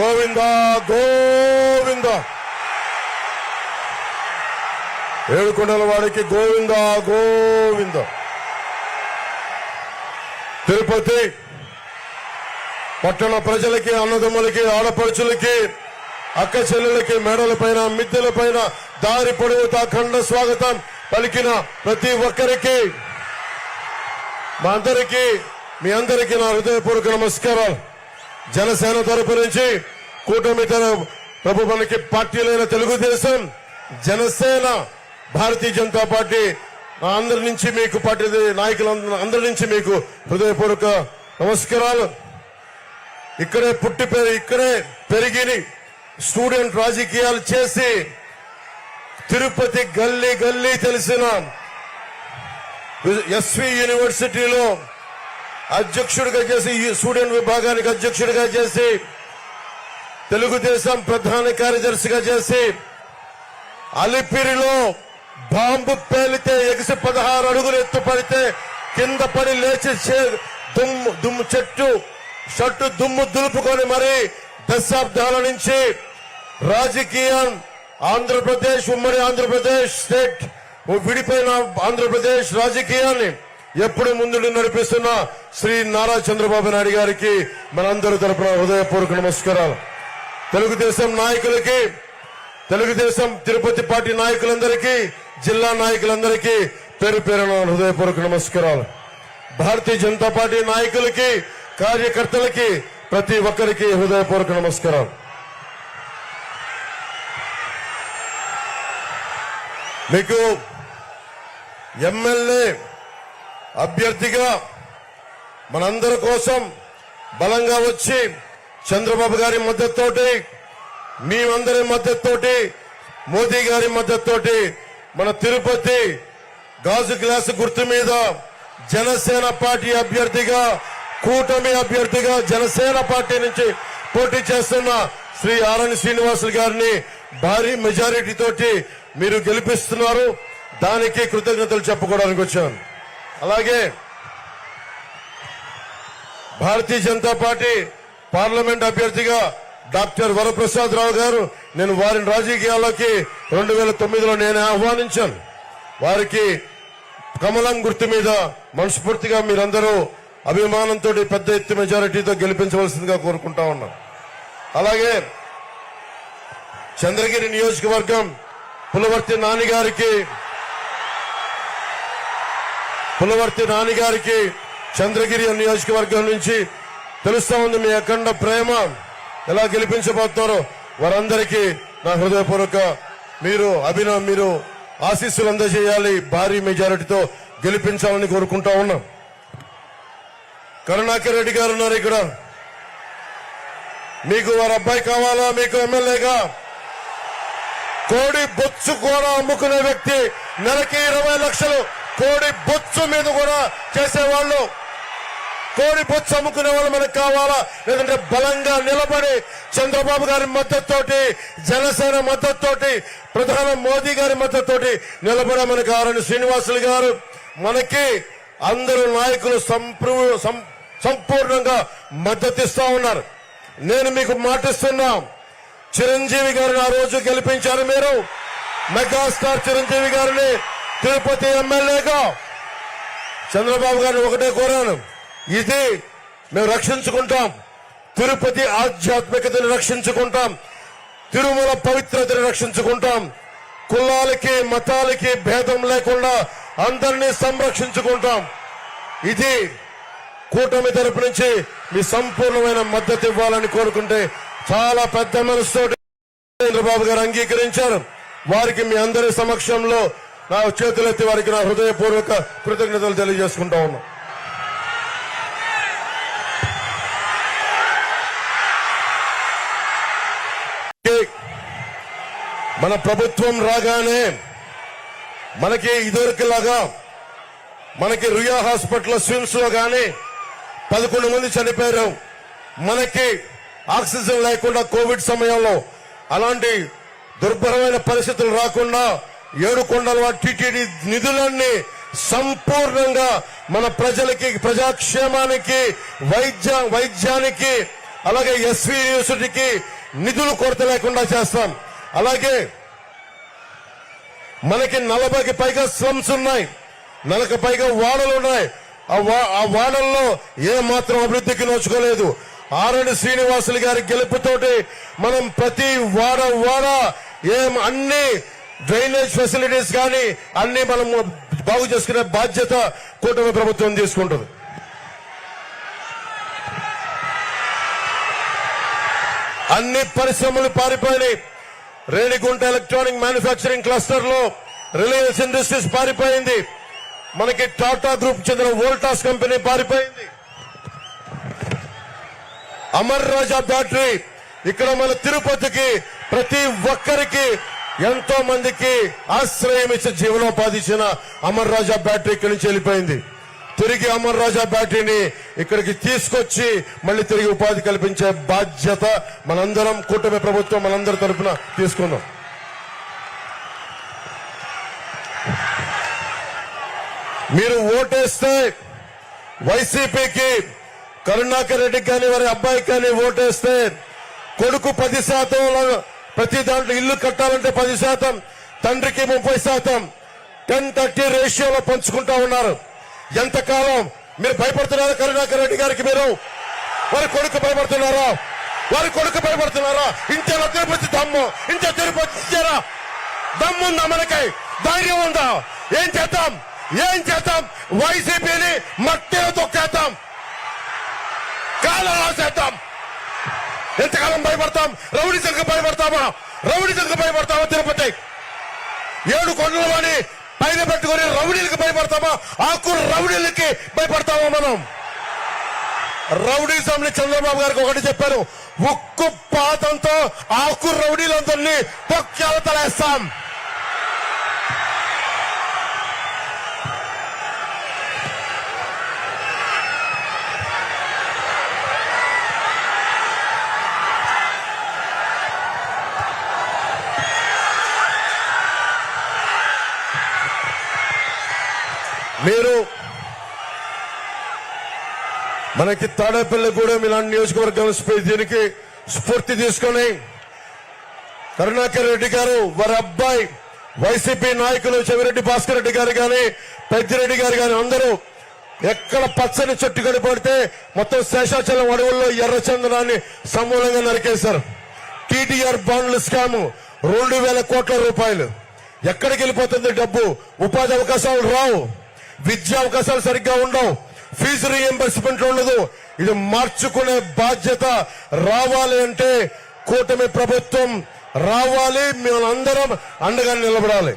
గోవింద గోవింద. ఏడుకొండల వాడికి గోవింద గోవింద. తిరుపతి పట్టణ ప్రజలకి అన్నదమ్ములకి ఆడపడుచులకి అక్క చెల్లెలకి మేడల పైన మిద్దెల పైన దారి పొడవుతా ఖండ స్వాగతం పలికిన ప్రతి ఒక్కరికి. మా అందరికీ మీ అందరికీ నా హృదయపూర్వక నమస్కారాలు. జనసేన తరపు నుంచి కూటమి ప్రభుత్వానికి ప్రభు మనకి పార్టీలైన తెలుగుదేశం జనసేన భారతీయ జనతా పార్టీ అందరి నుంచి మీకు పార్టీ నాయకులు అందరి నుంచి మీకు హృదయపూర్వక నమస్కారాలు. ఇక్కడే పుట్టి ఇక్కడే పెరిగి స్టూడెంట్ రాజకీయాలు చేసి తిరుపతి గల్లీ గల్లీ తెలిసిన ఎస్వి యూనివర్సిటీలో అధ్యక్షుడిగా చేసి ఈ స్టూడెంట్ విభాగానికి అధ్యక్షుడిగా చేసి తెలుగుదేశం ప్రధాన కార్యదర్శిగా చేసి అలిపిరిలో బాంబు పేలితే ఎగిసి పదహారు అడుగులు ఎత్తుపడితే కింద పడి లేచి దుమ్ము దుమ్ము చెట్టు షట్టు దుమ్ము దులుపుకొని మరి దశాబ్దాల నుంచి రాజకీయం ఆంధ్రప్రదేశ్ ఉమ్మడి ఆంధ్రప్రదేశ్ స్టేట్ విడిపోయిన ఆంధ్రప్రదేశ్ రాజకీయాన్ని ఎప్పుడు ముందుండి నడిపిస్తున్న శ్రీ నారా చంద్రబాబు నాయుడు గారికి మనందరి తరపున హృదయపూర్వక నమస్కారాలు. తెలుగుదేశం నాయకులకి తెలుగుదేశం తిరుపతి పార్టీ నాయకులందరికీ జిల్లా నాయకులందరికీ పేరు పేరున హృదయపూర్వక నమస్కారాలు. భారతీయ జనతా పార్టీ నాయకులకి కార్యకర్తలకి ప్రతి ఒక్కరికి హృదయపూర్వక నమస్కారాలు. మీకు ఎమ్మెల్యే అభ్యర్థిగా మనందరి కోసం బలంగా వచ్చి చంద్రబాబు గారి మద్దతుతోటి మేమందరి మద్దతుతోటి మోదీ గారి మద్దతుతోటి మన తిరుపతి గాజు గ్లాసు గుర్తు మీద జనసేన పార్టీ అభ్యర్థిగా కూటమి అభ్యర్థిగా జనసేన పార్టీ నుంచి పోటీ చేస్తున్న శ్రీ ఆరణి శ్రీనివాసులు గారిని భారీ మెజారిటీ తోటి మీరు గెలిపిస్తున్నారు. దానికి కృతజ్ఞతలు చెప్పుకోవడానికి వచ్చాను. అలాగే భారతీయ జనతా పార్టీ పార్లమెంట్ అభ్యర్థిగా డాక్టర్ వరప్రసాద్ రావు గారు నేను వారిని రాజకీయాల్లోకి రెండు వేల తొమ్మిదిలో నేను ఆహ్వానించాను. వారికి కమలం గుర్తు మీద మనస్ఫూర్తిగా మీరందరూ అభిమానంతో పెద్ద ఎత్తు మెజారిటీతో గెలిపించవలసిందిగా కోరుకుంటా ఉన్నాం అలాగే చంద్రగిరి నియోజకవర్గం పులవర్తి నాని గారికి పులవర్తి నాన్నగారికి చంద్రగిరి నియోజకవర్గం నుంచి తెలుస్తా ఉంది మీ అఖండ ప్రేమ. ఎలా గెలిపించబోతున్నారో వారందరికీ నా హృదయపూర్వక మీరు అభినవ్ మీరు ఆశీస్సులు అందజేయాలి. భారీ మెజారిటీతో గెలిపించాలని కోరుకుంటా ఉన్నాం. కరుణాకర్ రెడ్డి గారు ఉన్నారు ఇక్కడ. మీకు వారి అబ్బాయి కావాలా? మీకు ఎమ్మెల్యేగా? కోడి బొచ్చు కూడా అమ్ముకునే వ్యక్తి నెలకి ఇరవై లక్షలు కోడి బొచ్చు మీద కూడా చేసేవాళ్ళు. కోడి బొచ్చు అమ్ముకునే వాళ్ళు మనకు కావాలా? లేదంటే బలంగా నిలబడి చంద్రబాబు గారి మద్దతుతోటి జనసేన మద్దతుతోటి ప్రధాని మోదీ గారి మద్దతుతోటి నిలబడే మనకు ఆరని శ్రీనివాసులు గారు మనకి అందరూ నాయకులు సం- సంపూర్ణంగా మద్దతిస్తా ఉన్నారు. నేను మీకు మాటిస్తున్నా చిరంజీవి గారిని ఆ రోజు గెలిపించారు మీరు. మెగాస్టార్ చిరంజీవి గారిని తిరుపతి ఎమ్మెల్యేగా చంద్రబాబు గారిని ఒకటే కోరాను. ఇది మేము రక్షించుకుంటాం. తిరుపతి ఆధ్యాత్మికతను రక్షించుకుంటాం. తిరుమల పవిత్రతను రక్షించుకుంటాం. కులాలకి మతాలకి భేదం లేకుండా అందరినీ సంరక్షించుకుంటాం. ఇది కూటమి తరపు నుంచి మీ సంపూర్ణమైన మద్దతు ఇవ్వాలని కోరుకుంటే చాలా పెద్ద మనసుతో చంద్రబాబు గారు అంగీకరించారు. వారికి మీ అందరి సమక్షంలో నా చేతులెత్తి వారికి నా హృదయపూర్వక కృతజ్ఞతలు తెలియజేసుకుంటా ఉన్నా. మన ప్రభుత్వం రాగానే మనకి ఇదివరకులాగా మనకి రుయా హాస్పిటల్ స్విమ్స్లో గాని పదకొండు మంది చనిపోయారు. మనకి ఆక్సిజన్ లేకుండా కోవిడ్ సమయంలో అలాంటి దుర్భరమైన పరిస్థితులు రాకుండా ఏడు కొండల టిటిడి నిధులన్నీ సంపూర్ణంగా మన ప్రజలకి ప్రజాక్షేమానికి వైద్య వైద్యానికి అలాగే ఎస్వి యూనివర్సిటీకి నిధులు కొరత లేకుండా చేస్తాం. అలాగే మనకి నలభైకి పైగా స్లమ్స్ ఉన్నాయి. నలభై పైగా వాడలు ఉన్నాయి. ఆ వా- ఆ వాడల్లో ఏ మాత్రం అభివృద్ధికి నోచుకోలేదు. ఆరణి శ్రీనివాసులు గారి గెలుపుతోటి మనం ప్రతి వాడ వాడ ఏం అన్ని డ్రైనేజ్ ఫెసిలిటీస్ కానీ అన్ని మనం బాగు చేసుకునే బాధ్యత కూటమి ప్రభుత్వం తీసుకుంటుంది. అన్ని పరిశ్రమలు పారిపోయినాయి. రేణిగుంట ఎలక్ట్రానిక్ మ్యానుఫ్యాక్చరింగ్ క్లస్టర్లో రిలయన్స్ ఇండస్ట్రీస్ పారిపోయింది. మనకి టాటా గ్రూప్ చెందిన వోల్టాస్ కంపెనీ పారిపోయింది. అమర్ రాజా బ్యాటరీ. ఇక్కడ మన తిరుపతికి ప్రతి ఒక్కరికి ఎంతో మందికి ఆశ్రయం ఇచ్చిన జీవనోపాధి ఇచ్చిన అమర్ రాజా బ్యాటరీ ఇక్కడి నుంచి వెళ్ళిపోయింది. తిరిగి అమర్ రాజా బ్యాటరీని ఇక్కడికి తీసుకొచ్చి మళ్ళీ తిరిగి ఉపాధి కల్పించే బాధ్యత మనందరం కూటమి ప్రభుత్వం మనందరి తరపున తీసుకుందాం. మీరు ఓటేస్తే వైసీపీకి కరుణాకర్ రెడ్డికి కానీ వారి అబ్బాయికి కానీ ఓటేస్తే కొడుకు పది శాతం ప్రతి దాంట్లో ఇల్లు కట్టాలంటే పది శాతం తండ్రికి ముప్పై శాతం. టెన్ థర్టీ రేషియోలో పంచుకుంటా ఉన్నారు. ఎంతకాలం? మీరు భయపడుతున్నారా కరుణాకర్ రెడ్డి గారికి మీరు? వారి కొడుకు భయపడుతున్నారా? వారి కొడుకు భయపడుతున్నారా? ఇంతేలా తిరుపతి దమ్ము. ఇంత తిరుపతి ఇచ్చారా? దమ్ముందా మనకై? ధైర్యం ఉందా? ఏం చేద్దాం? ఏం చేద్దాం? వైసీపీని మట్టిలో తొక్కేద్దాం. కాలం రాసేద్దాం ఎంతకాలం భయపడతాం? రౌడీ సంఘ భయపడతామా? రౌడీ సంఘ భయపడతామా తిరుపతి? ఏడు కొండలు వాడి పైన పెట్టుకుని రౌడీలకు భయపడతామా? ఆకు రౌడీలకి భయపడతామా మనం? రౌడీజంని చంద్రబాబు గారికి ఒకటి చెప్పారు ఉక్కు పాతంతో ఆకు రౌడీలందరినీ తొక్కేల తలేస్తాం. మీరు మనకి తాడేపల్లిగూడెం కూడా ఇలాంటి నియోజకవర్గం దీనికి స్ఫూర్తి తీసుకొని కరుణాకర్ రెడ్డి గారు వారి అబ్బాయి వైసీపీ నాయకులు చెవిరెడ్డి భాస్కర్ రెడ్డి గారు గాని పెద్దిరెడ్డి గారు గాని అందరూ ఎక్కడ పచ్చని చెట్టు కనపడితే మొత్తం శేషాచలం అడవుల్లో ఎర్రచందనాన్ని సమూలంగా నరికేశారు. టీటీఆర్ బాండ్లు స్కామ్ రెండు వేల కోట్ల రూపాయలు. ఎక్కడికి వెళ్ళిపోతుంది డబ్బు? ఉపాధి అవకాశాలు రావు. విద్యా అవకాశాలు సరిగ్గా ఉండవు. ఫీజు రీఎంబర్స్మెంట్ ఉండదు. ఇది మార్చుకునే బాధ్యత రావాలి అంటే కూటమి ప్రభుత్వం రావాలి. మేమందరం అండగా నిలబడాలి.